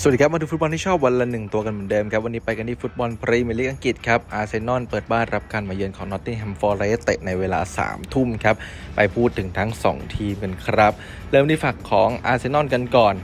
สวัสดีครับ มาดูฟุตบอลที่ชอบวันละหนึ่งตัวกันเหมือนเดิมครับ วันนี้ไปกันที่ฟุตบอลพรีเมียร์ลีกอังกฤษครับ อาร์เซนอลเปิดบ้านรับการมาเยือนของนอตติงแฮมฟอร์เรสเตะในเวลา 3 ทุ่มครับ ไปพูดถึงทั้ง 2 ทีมกันครับ เริ่มที่ฝักของอาร์เซนอลกันก่อน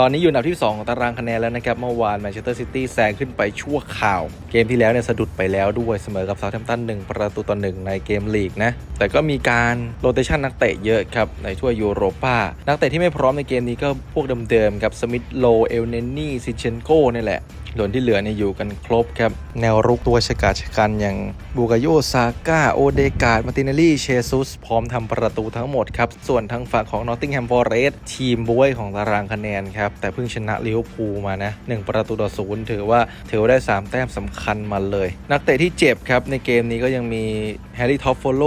ตอนนี้อยู่อันดับที่ 2 ของตารางคะแนนแล้วนะครับ เมื่อวานแมนเชสเตอร์ซิตี้แซงขึ้นไปชั่วข่าว เกมที่แล้วเนี่ยสะดุดไปแล้วด้วยเสมอกับเซาท์แฮมป์ตันหนึ่งประตูต่อหนึ่งในเกมลีกนะ แต่ก็มีการโรเตชันนักเตะเยอะครับ ในชั่วยยูโรปานักเตะที่ไม่พร้อมในเกมนี้ก็พวกเดิมๆครับสมิธโลเอลเนนนี่ซิเชนโกนี่แหละ ส่วนที่เหลือเนี่ยอยู่กันครบครับ แนวรุกตัวชกาชกันอย่างบูกาโยซาก้า โอเดกาดมาติเนลลี่เชซุส พร้อมทำประตูทั้งหมดครับ ส่วนทางฝั่งของนอตติงแฮมฟอร์เรสทีมบวยของตารางคะแนนครับ แต่เพิ่งชนะลิเวอร์พูลมานะ1ประตูต่อศูนย์ถือว่าถือว่าได้ 3 แต้มสำคัญมาเลย นักเตะที่เจ็บครับ ในเกมนี้ก็ยังมีแฮร์รี่ท็อปโฟโล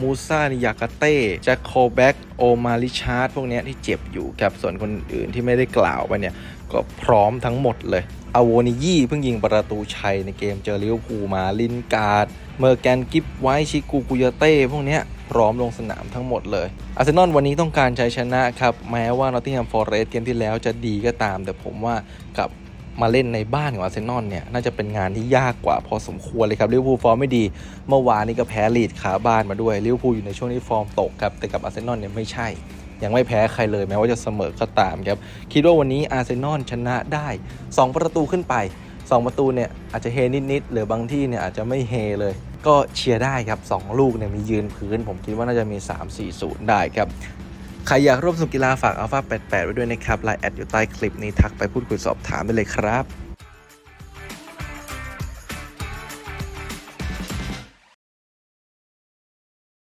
มูซานิยากาเต้แจ็คโคแบ็กโอมาลิชาร์ดพวกนี้ที่เจ็บอยู่ครับส่วนคนอื่นที่ไม่ได้กล่าวไปเนี่ยก็พร้อมทั้งหมดเลย อโวนิยี่เพิ่งยิงประตูชัยในเกมเจอลิเวอร์พูลมาลินการ์ด เมอร์แกนกิฟไวชิกูกุยาเต้พวกเนี้ยพร้อมลงสนามทั้งหมดเลย อาร์เซนอลวันนี้ต้องการชัยชนะครับ แม้ว่านอตติงแฮมฟอร์เรสเกมที่แล้วจะดีก็ตาม แต่ผมว่ากับมาเล่นในบ้านของอาร์เซนอลเนี่ย น่าจะเป็นงานที่ยากกว่าพอสมควรเลยครับลิเวอร์พูลฟอร์มไม่ดี เมื่อวานนี้ก็แพ้ลีดขาบ้านมาด้วยลิเวอร์พูลอยู่ในช่วงที่ฟอร์มตกครับแต่กับอาร์เซนอลเนี่ยไม่ใช่ ยังไม่แพ้ใครเลยแม้ว่าจะเสมอก็ตามครับคิดว่าวันนี้อาร์เซนอลชนะได้ 2 ประตูขึ้นไป 2 ประตูเนี่ยอาจจะเฮนิดๆหรือบางที่เนี่ยอาจจะไม่เฮเลยก็เชียร์ได้ครับ 2 ลูกเนี่ยมียืนพื้น ผมคิดว่าน่าจะมี 3-4-0 ได้ครับ ใครอยากร่วมสนุกกีฬาฝากอัลฟา88 ไว้ด้วยนะครับไลน์แอดอยู่ใต้คลิปนี้ทักไปพูดคุยสอบถามได้เลยครับ